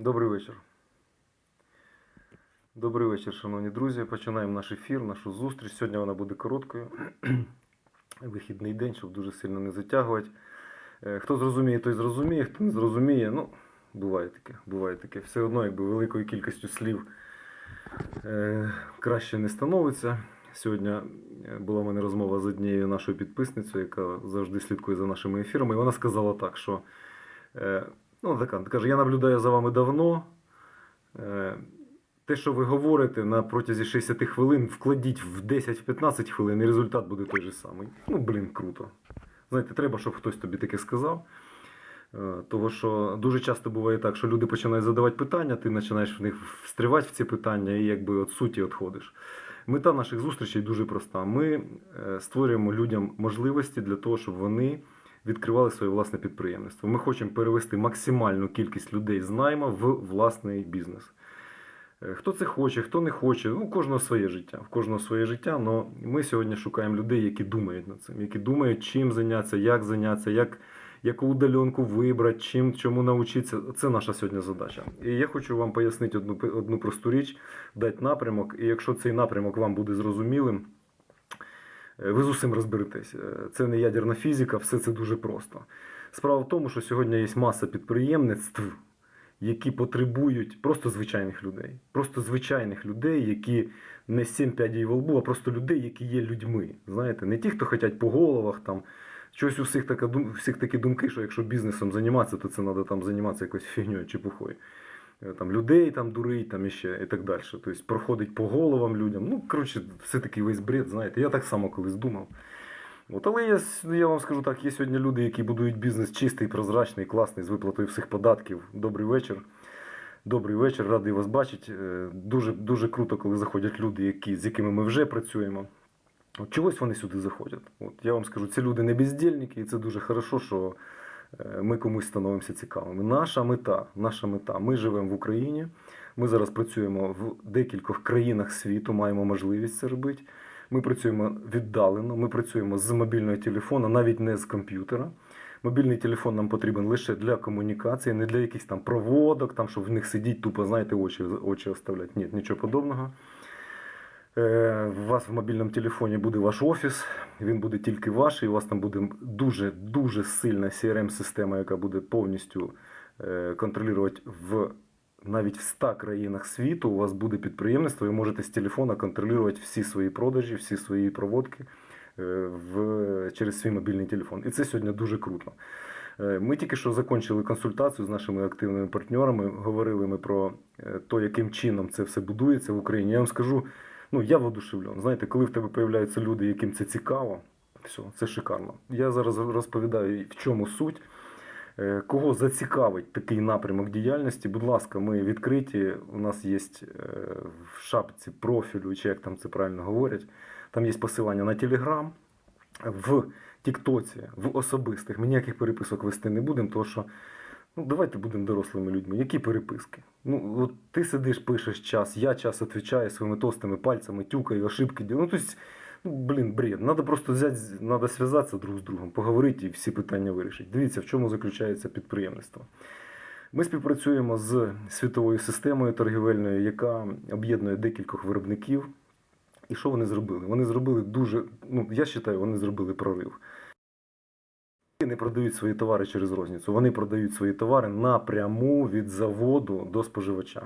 Добрий вечір. Добрий вечір, шановні друзі. Починаємо наш ефір, нашу зустріч. Сьогодні вона буде короткою. Вихідний день, щоб дуже сильно не затягувати. Е, Хто зрозуміє, той зрозуміє, хто не зрозуміє, ну, буває таке, буває таке. Все одно, якби великою кількістю слів е, краще не становиться. Сьогодні е, була в мене розмова з однією нашою підписницею, яка завжди слідкує за нашими ефірами. І вона сказала так, що ну, така, каже, я наблюдаю за вами давно. Е, те, що ви говорите на протязі 60 хвилин, вкладіть в 10-15 хвилин, і результат буде той же самий. Ну, блін, круто. Знаєте, треба, щоб хтось тобі таке сказав. Е, Того, що дуже часто буває так, що люди починають задавати питання, ти починаєш в них встрівати в ці питання і якби від суті відходиш. Мета наших зустрічей дуже проста. Ми е, створюємо людям можливості для того, щоб вони відкривали своє власне підприємництво. Ми хочемо перевести максимальну кількість людей з найма в власний бізнес. Е, Хто це хоче, хто не хоче, ну, у кожного своє життя. В кожного своє життя, але ми сьогодні шукаємо людей, які думають над цим, які думають, чим зайнятися, як зайнятися, як, яку удаленку вибрати, чим, чому навчитися. Це наша сьогодні задача. І я хочу вам пояснити одну, одну просту річ, дати напрямок. І якщо цей напрямок вам буде зрозумілим, ви з усім розберетесь. Е, Це не ядерна фізика, все це дуже просто. Справа в тому, що сьогодні є маса підприємництв, які потребують просто звичайних людей. Просто звичайних людей, які не сім п'ядій во лбу, а просто людей, які є людьми. Знаєте, не ті, хто хочуть по головах там. Щось у всіх, така, всіх такі думки, що якщо бізнесом займатися, то це треба там займатися якоюсь фігньою, чепухою. Е, Там людей там дурить, там іще і так далі. Тобто проходить по головам людям. Ну, коротше, все такий весь бред, знаєте. Я так само колись думав. От, але я, я вам скажу так, є сьогодні люди, які будують бізнес чистий, прозрачний, класний, з виплатою всіх податків. Добрий вечір. Добрий вечір, радий вас бачити. Е, Дуже, дуже круто, коли заходять люди, які, з якими ми вже працюємо. От чогось вони сюди заходять. От я вам скажу, ці люди не бездільники, і це дуже хорошо, що е, ми комусь становимося цікавими. Наша мета, наша мета. Ми живемо в Україні. Ми зараз працюємо в декількох країнах світу, маємо можливість це робити. Ми працюємо віддалено, ми працюємо з мобільного телефона, навіть не з комп'ютера. Мобільний телефон нам потрібен лише для комунікації, не для якихось там проводок, там, щоб в них сидіть, тупо, знаєте, очі, очі оставляти. Ні, нічого подобного. Е, У вас в мобільному телефоні буде ваш офіс, він буде тільки ваш, і у вас там буде дуже дуже сильна CRM-система, яка буде повністю е, контролювати в навіть в 100 країнах світу. У вас буде підприємництво, ви можете з телефона контролювати всі свої продажі, всі свої проводки е, в, через свій мобільний телефон. І це сьогодні дуже круто. Е, Ми тільки що закінчили консультацію з нашими активними партнерами. Говорили ми про е, те, яким чином це все будується в Україні. Я вам скажу, ну я воодушевлен. Знаєте, коли в тебе появляються люди, яким це цікаво, все, це шикарно. Я зараз розповідаю, в чому суть. Е, Кого зацікавить такий напрямок діяльності, будь ласка, ми відкриті. У нас є е, в шапці профілю, чи як там це правильно говорять. Там є посилання на Телеграм, в Тіктоці, в особистих. Ми ніяких переписок вести не будемо, тому що ну, давайте будемо дорослими людьми. Які переписки? Ну, от ти сидиш, пишеш час, я час відповідаю своїми толстими пальцями, тюкаю, ошибки. Ну, то есть, ну, блін, бред. Надо просто взяти, надо зв'язатися друг з другом, поговорити і всі питання вирішити. Дивіться, в чому заключається підприємництво. Ми співпрацюємо з світовою системою торгівельною, яка об'єднує декількох виробників. І що вони зробили? Вони зробили дуже, ну я вважаю, вони зробили прорив. Не продають свої товари через розницю. Вони продають свої товари напряму від заводу до споживача.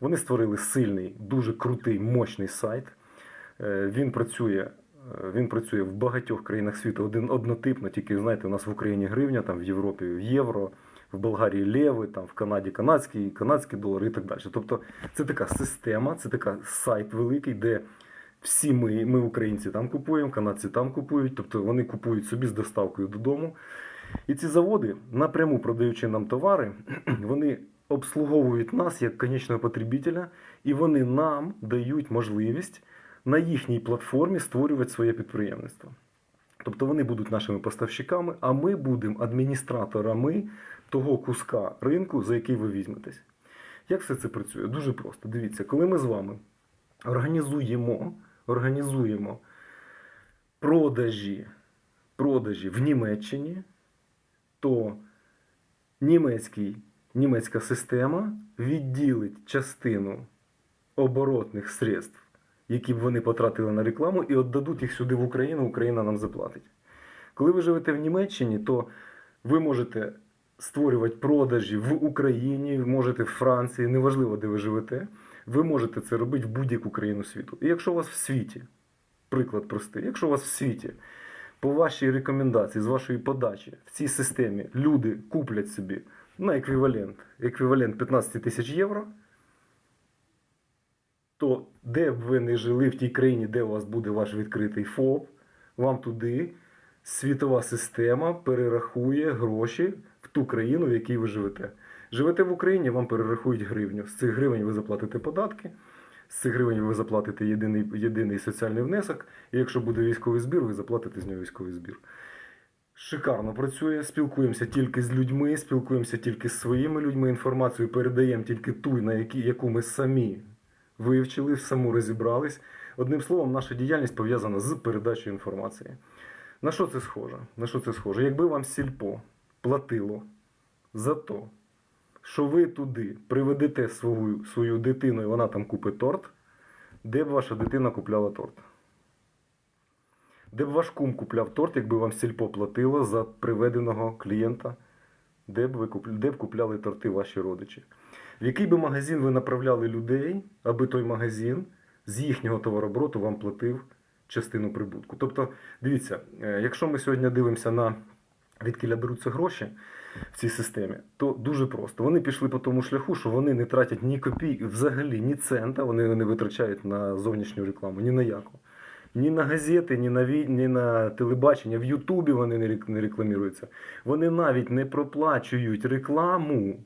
Вони створили сильний, дуже крутий, мощний сайт. Е, Він працює, е, він працює в багатьох країнах світу один однотипно, тільки знаєте, у нас в Україні гривня, там в Європі євро, в Болгарії леви, там в Канаді канадський, канадський долар і так далі. Тобто це така система, це така сайт великий, де всі ми, ми українці там купуємо, канадці там купують, тобто вони купують собі з доставкою додому. І ці заводи, напряму продаючи нам товари, вони обслуговують нас як конечного потребителя, і вони нам дають можливість на їхній платформі створювати своє підприємництво. Тобто вони будуть нашими поставщиками, а ми будемо адміністраторами того куска ринку, за який ви візьметесь. Як все це працює? Дуже просто. Дивіться, коли ми з вами організуємо, організуємо продажі, продажі в Німеччині, то німецький німецька система відділить частину оборотних средств, які б вони потратили на рекламу, і віддадуть їх сюди в Україну, Україна нам заплатить. Коли ви живете в Німеччині, то ви можете створювати продажі в Україні, можете в Франції, неважливо, де ви живете. Ви можете це робити в будь-яку країну світу. І якщо у вас в світі, приклад простий, якщо у вас в світі по вашій рекомендації, з вашої подачі в цій системі люди куплять собі на еквівалент, еквівалент 15 тисяч євро, то де б ви не жили в тій країні, де у вас буде ваш відкритий ФОП, вам туди світова система перерахує гроші в ту країну, в якій ви живете. Живете в Україні, вам перерахують гривню. З цих гривень ви заплатите податки, з цих гривень ви заплатите єдиний, єдиний соціальний внесок, і якщо буде військовий збір, ви заплатите з нього військовий збір. Шикарно працює, спілкуємося тільки з людьми, спілкуємося тільки з своїми людьми. Інформацію передаємо тільки ту, на які, яку ми самі вивчили, саму розібрались. Одним словом, наша діяльність пов'язана з передачею інформації. На що це схоже? На що це схоже? Якби вам сільпо платило за то, що ви туди приведете свою, свою дитину і вона там купить торт, де б ваша дитина купляла торт? Де б ваш кум купляв торт, якби вам сільпо платило за приведеного клієнта? Де б, ви де б купляли торти ваші родичі? В який би магазин ви направляли людей, аби той магазин з їхнього товарообороту вам платив частину прибутку? Тобто, дивіться, е, якщо ми сьогодні дивимося на відкіля беруться гроші в цій системі, то дуже просто. Вони пішли по тому шляху, що вони не тратять ні копійки, взагалі ні цента, вони не витрачають на зовнішню рекламу, ні на яку. Ні на газети, ні на, ві- ні на телебачення, в Ютубі вони не рек- не рекламуються. Вони навіть не проплачують рекламу,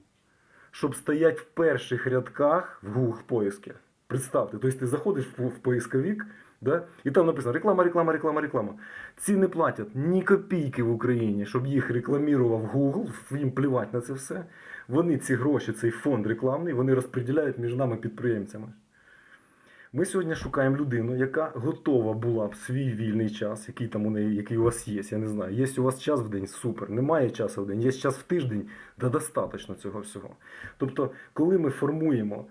щоб стоять в перших рядках в Google поиске. Представте, тобто ти заходиш в поисковик, да, і там написано реклама, реклама, реклама, реклама. Ці не платять ні копійки в Україні, щоб їх рекламував Google, їм плівати на це все. Вони ці гроші, цей фонд рекламний, вони розподіляють між нами підприємцями. Ми сьогодні шукаємо людину, яка готова була б свій вільний час, який там у неї, який у вас є, я не знаю. Є у вас час в день, супер. Немає часу в день, є час в тиждень, да достатньо цього всього. Тобто, коли ми формуємо,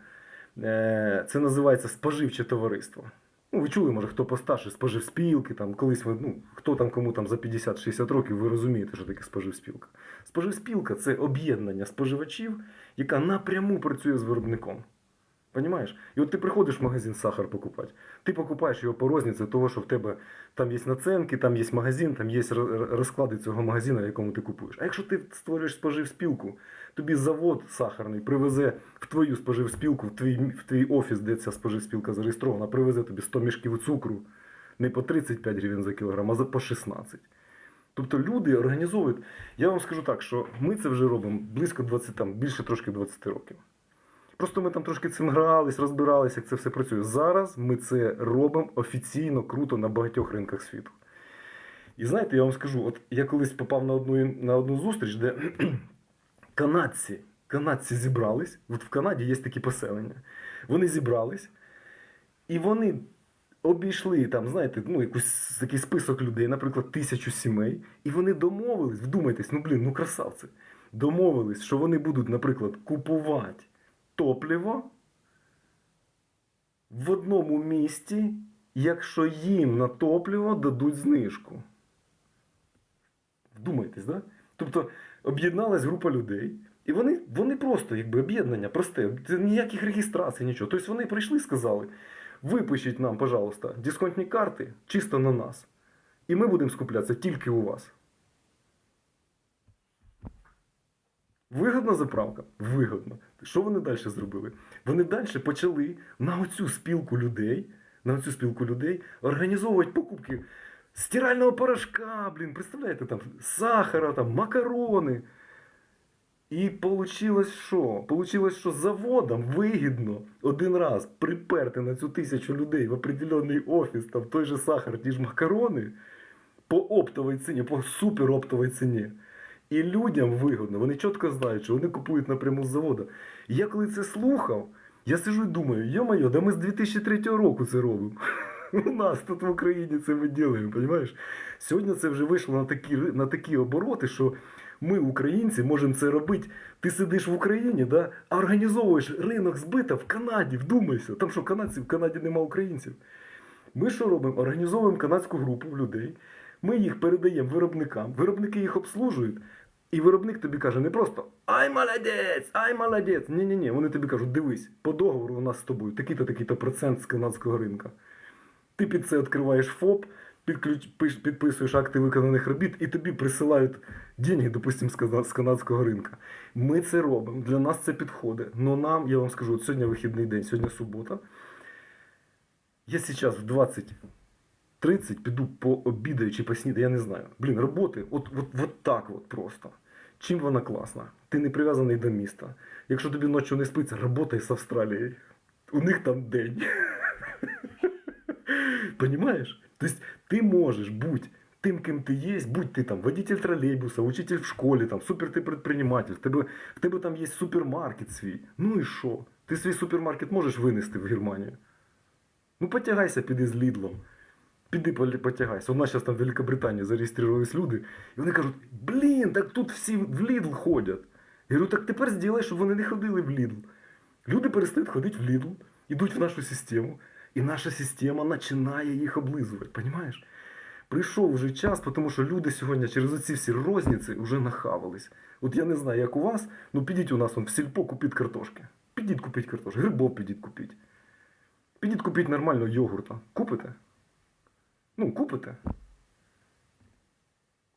е, це називається споживче товариство. Ну, ви чули, може, хто постарше, споживспілки, там, колись ви, ну, хто там кому там за 50-60 років, ви розумієте, що таке споживспілка. Споживспілка це об'єднання споживачів, яка напряму працює з виробником. Понимаєш? І от ти приходиш в магазин сахар покупати. Ти покупаєш його по розниці того, що в тебе там є наценки, там є магазин, там є розклади цього магазину, в якому ти купуєш. А якщо ти створюєш споживспілку, тобі завод сахарний привезе в твою споживспілку, в твій, в твій офіс, де ця споживспілка зареєстрована, привезе тобі 100 мішків цукру не по 35 гривень за кілограм, а за по 16. Тобто люди організовують. Я вам скажу так, що ми це вже робимо близько 20, там, більше трошки 20 років. Просто ми там трошки цим грались, розбиралися, як це все працює. Зараз ми це робимо офіційно круто на багатьох ринках світу. І знаєте, я вам скажу, от я колись попав на одну, на одну зустріч, де канадці, канадці зібрались. От в Канаді є такі поселення. Вони зібрались, і вони обійшли там, знаєте, ну, якусь такий список людей, наприклад, тисячу сімей, і вони домовились, вдумайтесь, ну блін, ну красавці. Домовились, що вони будуть, наприклад, купувати топливо в одному місті, якщо їм на топливо дадуть знижку. Вдумайтесь, да? Тобто об'єдналась група людей, і вони, вони просто, якби об'єднання, просте, ніяких реєстрацій, нічого. Тобто вони прийшли і сказали: випишіть нам, пожалуйста, дисконтні карти чисто на нас. І ми будемо скуплятися тільки у вас. Вигодна заправка? Вигодно. Що вони далі зробили? Вони далі почали на оцю спілку людей, на оцю спілку людей організовувати покупки стирального порошка, блін, представляєте, там сахара, там макарони. І получилось що? Получилось, що заводам вигідно один раз приперти на цю тисячу людей в определенний офіс, там той же сахар, ті ж макарони по оптовій ціні, по супероптовій ціні. І людям вигодно, вони чітко знають, що вони купують напряму з заводу. І я коли це слухав, я сижу і думаю, йо-моє, да ми з 2003 року це робимо. У нас тут в Україні це ми робимо, розумієш? Сьогодні це вже вийшло на такі, на такі обороти, що Ми, українці, можемо це робити. Ти сидиш в Україні, да? а організовуєш ринок збита в Канаді, вдумайся. Там що, канадці, в Канаді нема українців. Ми що робимо? Організовуємо канадську групу людей. Ми їх передаємо виробникам, виробники їх обслужують. І виробник тобі каже не просто Ай молодець! Ай молодець! Ні, ні, ні. Вони тобі кажуть, дивись, по договору у нас з тобою такий-то такий-то процент з канадського ринка. Ти під це відкриваєш ФОП, підписуєш акти виконаних робіт, і тобі присилають деньги, допустимо, з канадського ринка. Ми це робимо. Для нас це підходить. Но нам, я вам скажу, от сьогодні вихідний день, сьогодні субота. Я зараз в 20 30 піду пообідаю чи поснідаю, я не знаю. Блін, роботи, от, от, от так от просто. Чим вона класна? Ти не прив'язаний до міста. Якщо тобі ночі не спиться, роботай з Австралією. У них там день. Понимаешь? То есть ты можешь тим, ким ти є, будь ти там водитель тролейбуса, учитель в школі, там, супер ти предприниматель, в тебе, в тебе там є супермаркет свій. Ну і що? Ти свій супермаркет можеш винести в Германію? Ну потягайся, піди з Лідлом. Піди потягайся. У нас зараз там в Великобританії зареєструвались люди, і вони кажуть: блін, так тут всі в Лідл ходять. Я говорю, так тепер зробай, щоб вони не ходили в Лідл. Люди перестають ходити в Лідл, йдуть в нашу систему, і наша система починає їх облизувати. Понимаєш? Прийшов вже час, тому що люди сьогодні через оці всі розніці вже нахавались. От я не знаю, як у вас, ну підіть у нас вон, в сільпо, купіть картошки. Підіть купіть картошки, грибов підіть купіть. Підіть купіть нормального йогурта. Купите? Ну, купите.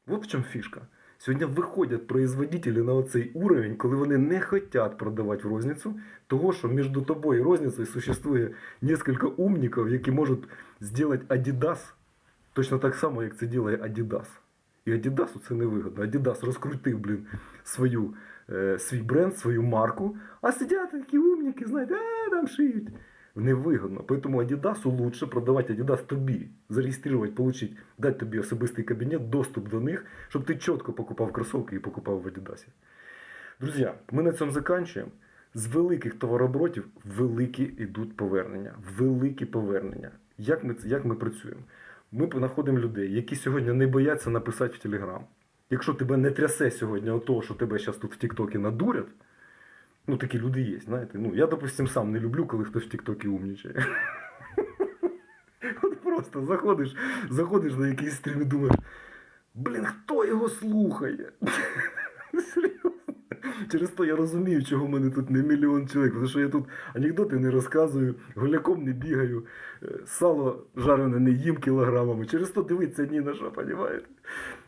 Вот в чому фішка. Сьогодні виходять производителі на оцей уровень, коли вони не хочуть продавати в розницю, того, що між тобою і розницею существує несколько умників, які можуть зробити Adidas точно так само, як це робить Adidas. І Адідасу це не вигодно. Адідас розкрутив, блін, свою, е, свій бренд, свою марку, а сидять такі умники, знаєте, а там шиють. Невигодно. Поэтому Адідасу лучше продавати Адідас тобі, зареєструвати, получить, дати тобі особистий кабінет, доступ до них, щоб ти чітко покупав кросовки і покупав в Адідасі. Друзі, ми на цьому закінчуємо. З великих товарооборотів великі йдуть повернення. Великі повернення. Як ми, як ми працюємо? Ми знаходимо людей, які сьогодні не бояться написати в Телеграм. Якщо тебе не трясе сьогодні того, що тебе зараз тут в Тіктокі надурять, ну такі люди є, знаєте. Ну, я, допустим, сам не люблю, коли хтось в Тіктокі умнічає. От просто заходиш, заходиш на якийсь стрім і думаєш, блін, хто його слухає? Через то я розумію, чого в мене тут не мільйон чоловік, тому що я тут анекдоти не розказую, гуляком не бігаю, е, сало жарене не їм кілограмами. Через то дивиться ні на що, понімаєте?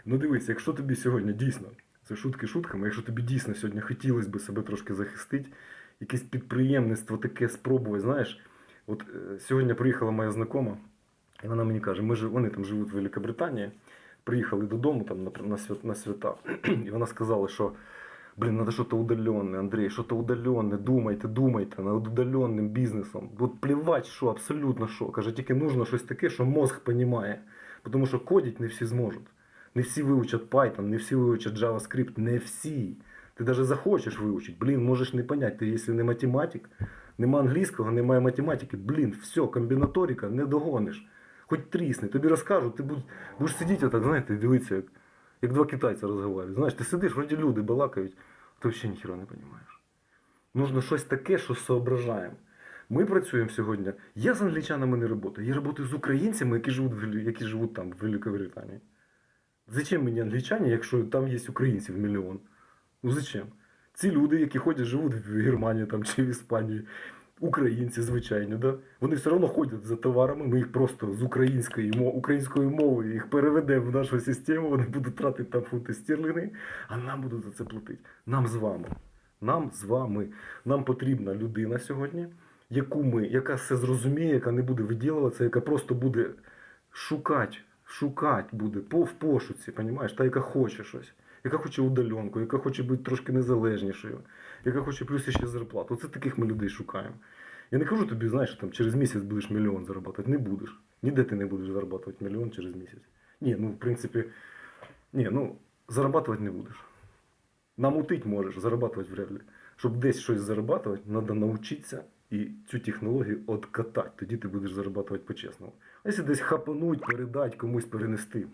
Ну дивись, якщо тобі сьогодні дійсно, це шутки шутками, якщо тобі дійсно сьогодні хотілося б себе трошки захистити, якесь підприємництво таке спробувати, знаєш, от е, сьогодні приїхала моя знакома, і вона мені каже, ми ж, вони там живуть в Великобританії, приїхали додому там, на, на, свят, на свята, і вона сказала, що Блин, надо что-то удаленное, Андрей, что-то удаленное, думайте, думайте над удаленним бізнесом. От плівать, що, абсолютно що. Каже, тільки нужно щось таке, що мозг понімає. Тому що кодить не всі зможуть. Не всі вивчать Python, не всі вивчать JavaScript, не всі. Ти навіть захочеш вивчити, блін, можеш не понять. Ти, якщо не математик, нема англійського, немає математики, блін, все, комбінаторика, не догониш. Хоч трісни, тобі розкажуть, ти будеш, будеш сидіти отак, знаєте, дивитися, як, як два китайця розмовляють. Знаєш, ти сидиш, вроді люди балакають, а ти взагалі ніхіра не розумієш. Нужно щось таке, що соображаємо. Ми працюємо сьогодні. Я з англічанами не працюю. Я працюю з українцями, які живуть, які живуть там, в Великобританії. Зачем мені англічані, якщо там є українців мільйон? Ну зачем? Ці люди, які ходять, живуть в Германії там, чи в Іспанії, українці, звичайно, да? вони все одно ходять за товарами, ми їх просто з української, українською мовою їх переведемо в нашу систему, вони будуть тратити там фунти стерлінги, а нам будуть за це платити. Нам з вами. Нам з вами. Нам потрібна людина сьогодні, яку ми, яка все зрозуміє, яка не буде виділуватися, яка просто буде шукати, шукати буде по, в пошуці, понімаєш? та яка хоче щось, яка хоче удаленку, яка хоче бути трошки незалежнішою, яка хоче плюс ще зарплату. Оце таких ми людей шукаємо. Я не кажу тобі, знаєш, там через місяць будеш мільйон заробляти. Не будеш. Ніде ти не будеш заробляти мільйон через місяць. Ні, ну в принципі, ні, ну зарабатувати не будеш. Намутить можеш, зарабатувати вряд ли. Щоб десь щось зарабатувати, треба навчитися і цю технологію откатати. Тоді ти будеш зарабатувати по-чесному. Якщо десь хапануть, передати, комусь перенести.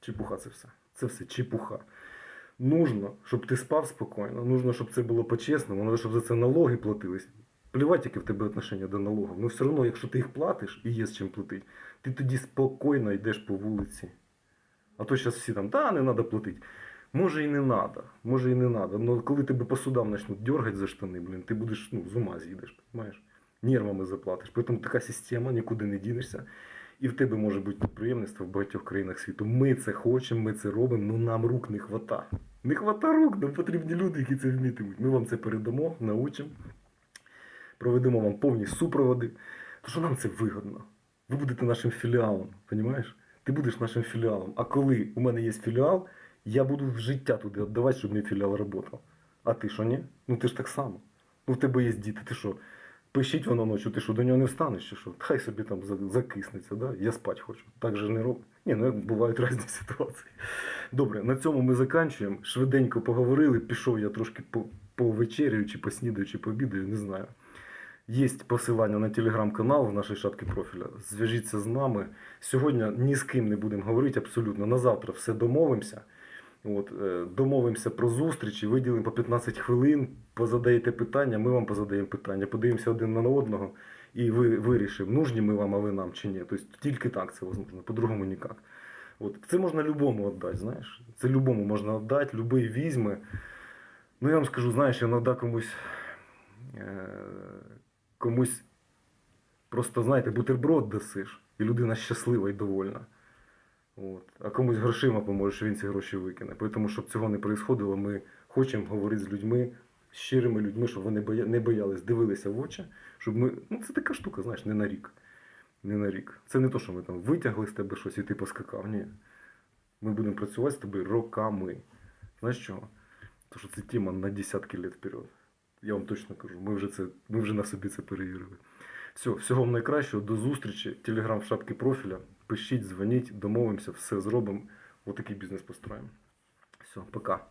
Чепуха це все. Це все чепуха. Нужно, щоб ти спав спокійно, нужно, щоб це було по-чесному, треба, щоб за це налоги платились. Плівать, яке в тебе отношення до налогів. Ну все одно, якщо ти їх платиш і є з чим платити, ти тоді спокійно йдеш по вулиці. А то зараз всі там, та не треба платити. Може і не треба, може і не треба. Але коли тебе по судам почнуть дергати за штани, блін, ти будеш ну, з ума з'їдеш, розумієш? Нервами заплатиш. Тому така система, нікуди не дінешся. І в тебе може бути підприємництво в багатьох країнах світу. Ми це хочемо, ми це робимо, але нам рук не хвата. Не хвата рук, нам потрібні люди, які це вмітимуть. Ми вам це передамо, научимо, проведемо вам повні супроводи. Тому що нам це вигодно. Ви будете нашим філіалом, розумієш? Ти будеш нашим філіалом. А коли у мене є філіал, я буду в життя туди віддавати, щоб мій філіал працював. А ти що, ні? Ну ти ж так само. Ну в тебе є діти, ти що? Пишіть воно ночі, ти що до нього не встанеш чи що? Хай собі там закиснеться, да? я спати хочу. Так же не роблю. Ні, ну бувають різні ситуації. Добре, на цьому ми закінчуємо. Швиденько поговорили, пішов я трошки по, повечеряю, чи поснідаю, чи пообідаю, не знаю. Є посилання на телеграм-канал в нашій шапці профіля. Зв'яжіться з нами. Сьогодні ні з ким не будемо говорити абсолютно. На завтра все домовимося. От, е, домовимося про зустрічі, виділимо по 15 хвилин, позадаєте питання, ми вам позадаємо питання, подивимося один на одного і ви вирішимо, нужні ми вам, а ви нам чи ні. Тобто тільки так це можливо, по-другому ніяк. От. Це можна любому віддати, знаєш. Це любому можна віддати, любий візьме. Ну я вам скажу, знаєш, іноді комусь, е, комусь просто, знаєте, бутерброд дасиш, і людина щаслива і довольна. От. А комусь грошима поможеш, він ці гроші викине. Тому, щоб цього не происходило, ми хочемо говорити з людьми, з щирими людьми, щоб вони боя... не боялись, дивилися в очі, щоб ми. Ну, це така штука, знаєш, не на рік. Не на рік. Це не то, що ми там витягли з тебе щось і ти поскакав. Ні. Ми будемо працювати з тобою роками. Знаєш чого? Тому що це тема на десятки літ вперед. Я вам точно кажу, ми вже, це, ми вже на собі це перевірили. Все, всього вам найкращого, до зустрічі. Телеграм в шапці профіля. Пишіть, дзвоніть, домовимося, все зробимо. Отакий бізнес построїмо. Все, пока.